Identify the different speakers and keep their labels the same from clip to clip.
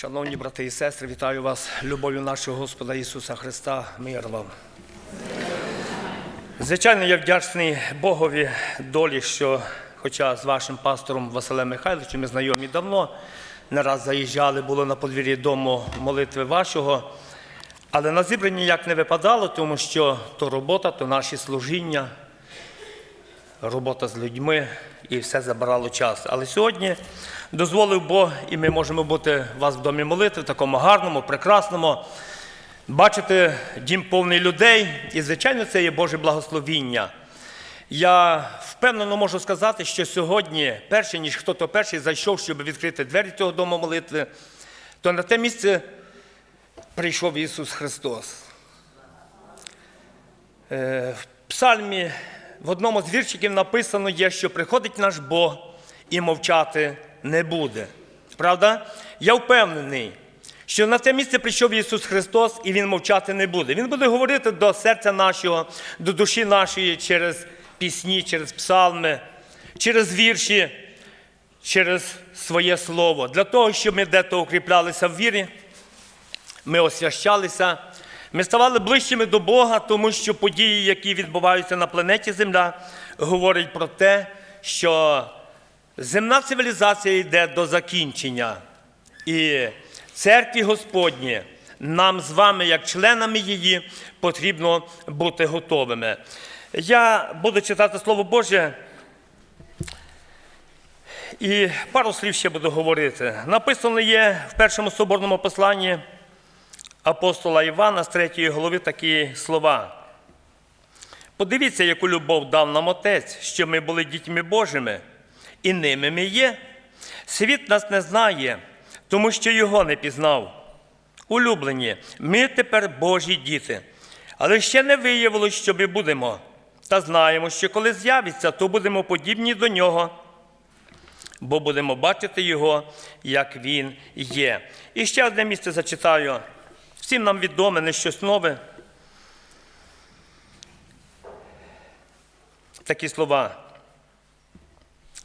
Speaker 1: Шановні брати і сестри, вітаю вас любов'ю нашого Господа Ісуса Христа. Мир вам. Звичайно, я вдячний Богові долі, що, хоча з вашим пастором Василем Михайловичем ми знайомі давно, не раз заїжджали, було на подвір'ї дому молитви вашого, але на зібранні ніяк не випадало, тому що то робота, то наші служіння, робота з людьми і все забирало час. Але сьогодні дозволив Бог, і ми можемо бути у вас в домі молитви, в такому гарному, прекрасному, бачити дім повний людей, і, звичайно, це є Боже благословіння. Я впевнено можу сказати, що сьогодні, перше, ніж хто-то перший зайшов, щоб відкрити двері цього дому молитви, то на те місце прийшов Ісус Христос. Е, В псальмі в одному з віршиків написано є, що приходить наш Бог і мовчати не буде. Правда? Я впевнений, що на те місце прийшов Ісус Христос і Він мовчати не буде. Він буде говорити до серця нашого, до душі нашої через пісні, через псалми, через вірші, через своє слово. Для того, щоб ми дето укріплялися в вірі, ми освящалися, ми ставали ближчими до Бога, тому що події, які відбуваються на планеті Земля, говорять про те, що земна цивілізація йде до закінчення. І церкві Господні, нам з вами, як членами її, потрібно бути готовими. Я буду читати Слово Боже. І пару слів ще буду говорити. Написано є в першому соборному посланні апостола Івана з 3 голови такі слова. Подивіться, яку любов дав нам Отець, що ми були дітьми Божими, і ними ми є. Світ нас не знає, тому що його не пізнав. Улюблені, ми тепер Божі діти, але ще не виявилось, що ми будемо. Та знаємо, що коли з'явиться, то будемо подібні до нього, бо будемо бачити Його, як Він є. І ще одне місце зачитаю. Всім нам відоме, не щось нове. Такі слова.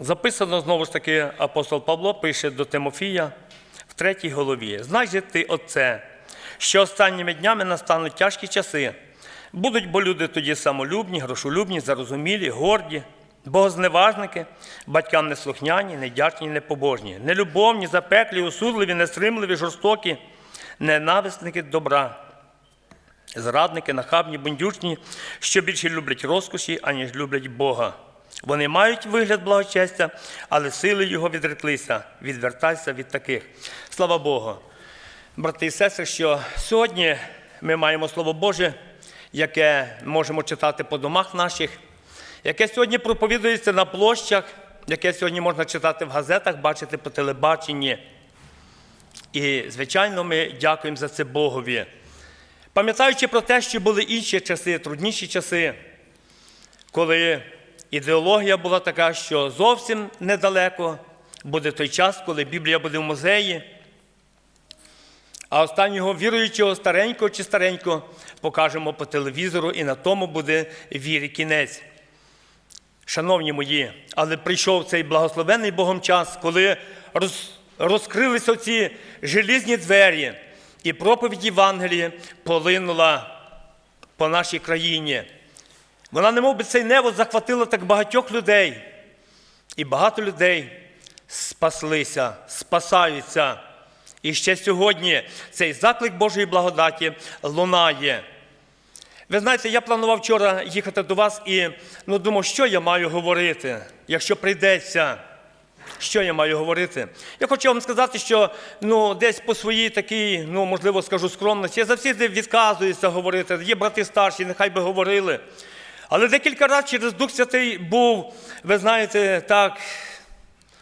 Speaker 1: Записано знову ж таки апостол Павло пише до Тимофія в третій голові. Знай же ти, Отце, що останніми днями настануть тяжкі часи. Будуть бо люди тоді самолюбні, грошолюбні, зарозумілі, горді, богозневажники, батькам неслухняні, недячні, непобожні, нелюбовні, запеклі, усудливі, нестримливі, жорстокі, ненависники добра, зрадники, нахабні, бундючні, що більше люблять розкоші, аніж люблять Бога. Вони мають вигляд благочестя, але сили його відреклися. Відвертайся від таких. Слава Богу. Брати і сестри, що сьогодні ми маємо Слово Боже, яке можемо читати по домах наших, яке сьогодні проповідується на площах, яке сьогодні можна читати в газетах, бачити по телебаченні. І, звичайно, ми дякуємо за це Богові. Пам'ятаючи про те, що були інші часи, трудніші часи, коли ідеологія була така, що зовсім недалеко буде той час, коли Біблія буде в музеї, а останнього віруючого старенького чи старенького покажемо по телевізору, і на тому буде вірі кінець. Шановні мої, але прийшов цей благословений Богом час, коли роз, розкрилися ці желізні двері, і проповідь Євангелії полинула по нашій країні. Вона, немов би цей небо захватила так багатьох людей, і багато людей спаслися, спасаються. І ще сьогодні цей заклик Божої благодаті лунає. Ви знаєте, я планував вчора їхати до вас і ну, думав, що я маю говорити, якщо прийдеться. Що я маю говорити? Я хочу вам сказати, що ну, десь по своїй такій, ну, можливо, скажу скромності, я завжди відказуюся говорити. Є брати старші, нехай би говорили. Але декілька разів через Дух Святий був, ви знаєте, так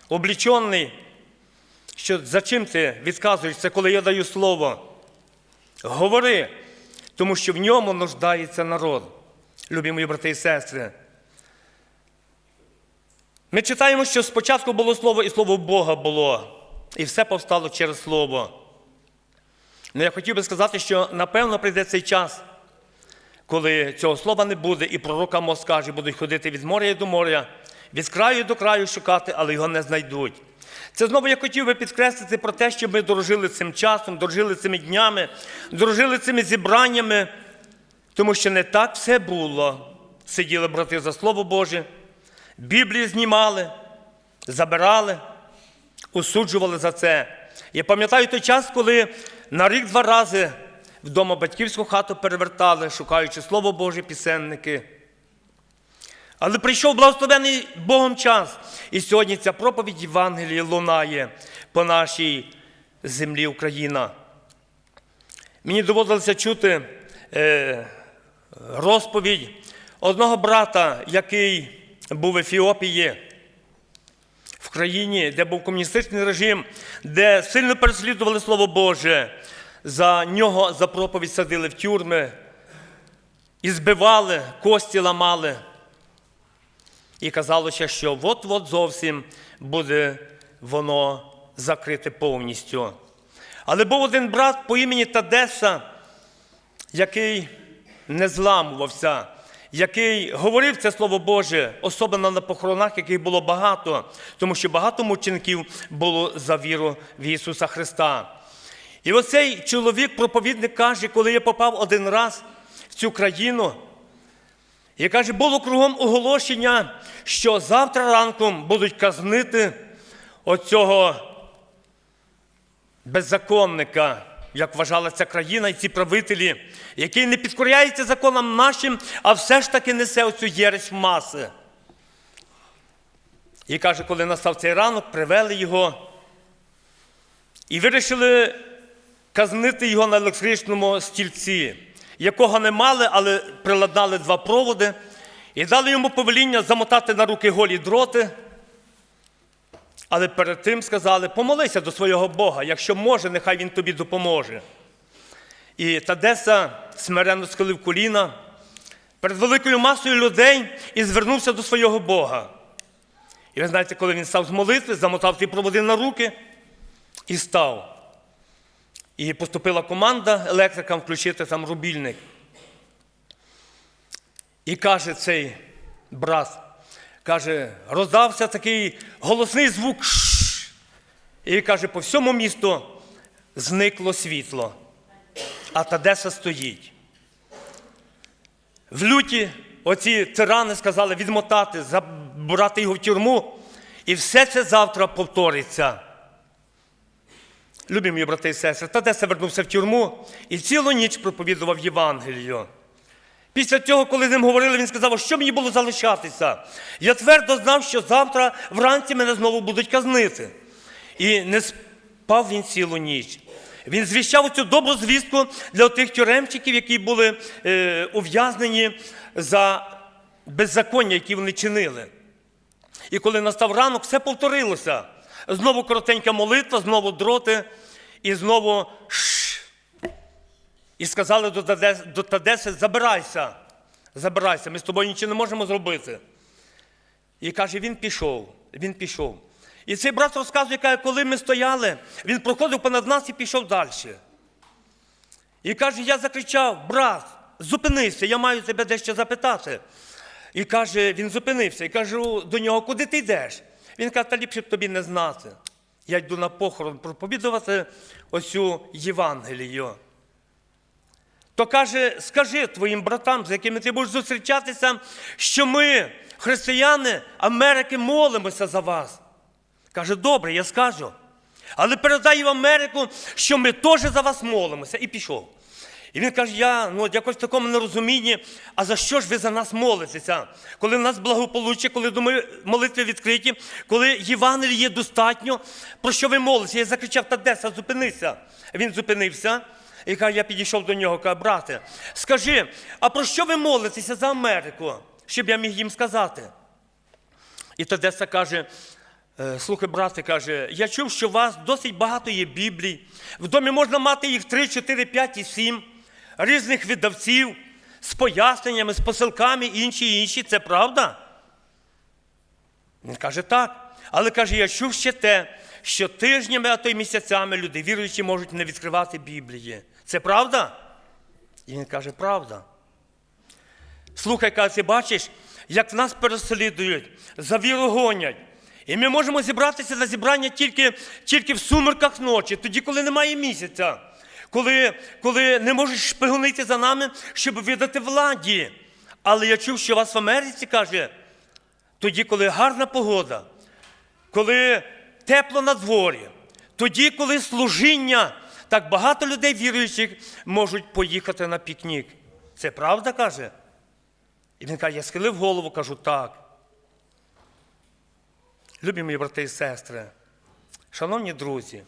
Speaker 1: облічений, що за чим ти відказуєшся, коли я даю слово? Говори, тому що в ньому нуждається народ. Любі мої брати і сестри. Ми читаємо, що спочатку було слово, і слово Бога було, і все повстало через слово. Ну, я хотів би сказати, що напевно прийде цей час, коли цього слова не буде, і пророка Мос каже, будуть ходити від моря до моря, від краю до краю шукати, але його не знайдуть. Це знову я хотів би підкреслити про те, що ми дорожили цим часом, дорожили цими днями, дорожили цими зібраннями, тому що не так все було. Сиділи брати за Слово Боже, Біблії знімали, забирали, осуджували за це. Я пам'ятаю той час, коли на рік два рази вдома батьківську хату перевертали, шукаючи Слово Боже, пісенники. Але прийшов благословений Богом час. І сьогодні ця проповідь Євангелії лунає по нашій землі Україна. Мені доводилося чути е, розповідь одного брата, який був в Ефіопії, в країні, де був комуністичний режим, де сильно переслідували Слово Боже. За нього за проповідь садили в тюрми, і збивали, кості ламали. І казалося, що от-от зовсім буде воно закрите повністю. Але був один брат по імені Тадеса, який не зламувався, який говорив це Слово Боже, особливо на похоронах, яких було багато, тому що багато мучеників було за віру в Ісуса Христа. І оцей чоловік, проповідник, каже, коли я попав один раз в цю країну, і каже, було кругом оголошення, що завтра ранком будуть казнити оцього беззаконника, як вважала ця країна і ці правителі, який не підкоряється законам нашим, а все ж таки несе оцю єресь в маси. І каже, коли настав цей ранок, привели його і вирішили казнити його на електричному стільці, якого не мали, але приладнали два проводи, і дали йому повеління замотати на руки голі дроти. Але перед тим сказали: помолися до свого Бога, якщо може, нехай він тобі допоможе. І Тадеса смиренно схилив коліна перед великою масою людей і звернувся до свого Бога. І ви знаєте, коли він став з молитви, замотав ті проводи на руки і став. І поступила команда електрикам включити там рубільник. І каже цей брат, каже, роздався такий голосний звук. І каже, по всьому місту зникло світло, а Тадеса стоїть. В люті оці тирани сказали відмотати, забрати його в тюрму, і все це завтра повториться. Любі мої брати і сестри, Тадеса вернувся в тюрму і цілу ніч проповідував Євангелію. Після цього, коли з ним говорили, він сказав, що мені було залишатися. Я твердо знав, що завтра вранці мене знову будуть казнити. І не спав він цілу ніч. Він звіщав цю добру звістку для тих тюремчиків, які були е, ув'язнені за беззаконня, які вони чинили. І коли настав ранок, все повторилося. Знову коротенька молитва, знову дроти, і знову. І сказали до Тадеси, забирайся, забирайся, ми з тобою нічого не можемо зробити. І каже, він пішов, він пішов. І цей брат розказує, каже, коли ми стояли, він проходив понад нас і пішов далі. І каже, я закричав, брат, зупинися, я маю тебе дещо запитати. І каже, він зупинився і кажу до нього, куди ти йдеш? Він каже, та ліпше б тобі не знати. Я йду на похорон проповідувати оцю Євангелію. То каже, скажи твоїм братам, з якими ти будеш зустрічатися, що ми, християни Америки, молимося за вас. Каже, добре, я скажу. Але передай в Америку, що ми теж за вас молимося. І пішов. І він каже, я ну, якось в такому нерозумінні, а за що ж ви за нас молитеся? Коли в нас благополуччя, коли молитви відкриті, коли Євангелії є достатньо, про що ви молитеся? Я закричав, Тадеса, зупинися. Він зупинився. І каже, я підійшов до нього, каже, брате, скажи, а про що ви молитеся за Америку, щоб я міг їм сказати? І Тадеса каже, «Е, слухай, брате, каже, я чув, що у вас досить багато є Біблій. В домі можна мати їх 3, 4, 5 і 7, різних видавців, з поясненнями, з посилками, інші і інші. Це правда? Він каже, так. Але каже, я чув ще те, що тижнями, а то й місяцями люди, віруючі, можуть не відкривати Біблії. Це правда? І він каже, правда. Слухай, каже, бачиш, як нас переслідують, за віру гонять. І ми можемо зібратися на зібрання тільки, тільки в сумерках ночі, тоді, коли немає місяця, коли, коли не можуть шпигунити за нами, щоб видати владі. Але я чув, що вас в Америці каже, тоді, коли гарна погода, коли тепло на дворі, тоді, коли служіння, так багато людей віруючих можуть поїхати на пікнік. Це правда каже? І він каже, я схилив голову, кажу так. Любі мої брати і сестри, шановні друзі,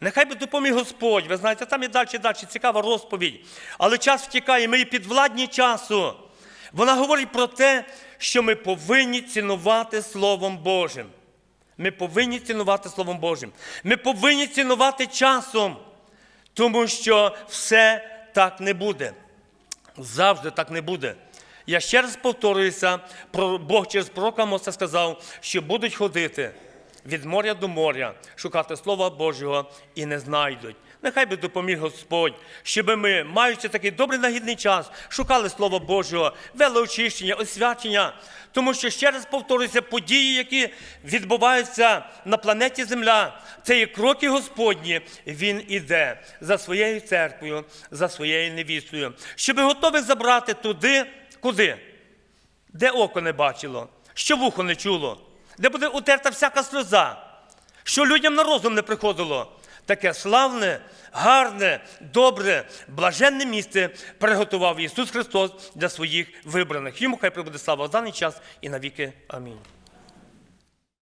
Speaker 1: нехай би допоміг Господь. Ви знаєте, там і далі, і далі цікава розповідь. Але час втікає, ми і підвладні часу. Вона говорить про те, що ми повинні цінувати Словом Божим. Ми повинні цінувати Словом Божим. Ми повинні цінувати часом, тому що все так не буде. Завжди так не буде. Я ще раз повторююся, Бог через пророка Моса сказав, що будуть ходити від моря до моря, шукати Слова Божого і не знайдуть. Нехай би допоміг Господь, щоб ми, маючи такий добрий нагідний час, шукали Слова Божого, вели очищення, освячення. Тому що ще раз повторююся, події, які відбуваються на планеті Земля, це є кроки Господні. Він іде за своєю церквою, за своєю невістою, щоб готовий забрати туди, куди? Де око не бачило, що вухо не чуло, де буде утерта всяка сльоза, що людям на розум не приходило. Таке славне, гарне, добре, блаженне місце приготував Ісус Христос для своїх вибраних. Йому хай прибуде слава в даний час і навіки. Амінь.